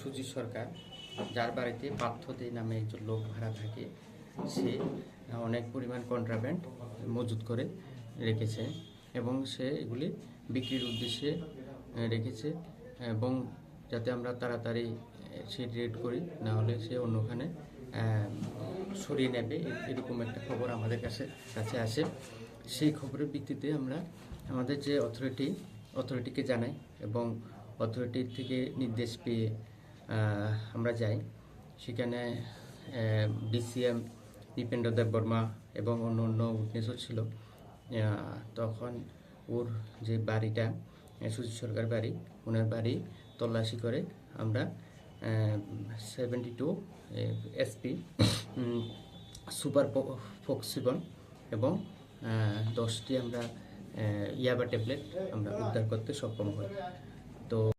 সুজিত সরকার, যার বাড়িতে পার্থদে নামে একজন লোক ভাড়া থাকে, সে অনেক পরিমাণ কন্ট্রাব্যান্ড মজুত করে রেখেছে এবং সে এগুলি বিক্রির উদ্দেশ্যে রেখেছে এবং যাতে আমরা তাড়াতাড়ি সে রেড করি, না হলে সে অন্যখানে সরিয়ে নেবে, এরকম একটা খবর আমাদের কাছে কাছে আসে। সেই খবরের ভিত্তিতে আমরা আমাদের যে অথরিটি অথরিটিকে জানাই এবং অথরিটি থেকে নির্দেশ পেয়ে আমরা যাই। সেখানে ডিসিএম দীপেন্দ্র দেব বর্মা এবং অন্য অন্য উইটনেসও ছিল। তখন ওর যে বাড়িটা, সুজিত সরকার বাড়ি, ওনার বাড়ি তল্লাশি করে আমরা seventy two SP super Proxyvon এবং দশটি আমরা ইয়াবা ট্যাবলেট আমরা উদ্ধার করতে সক্ষম হই। তো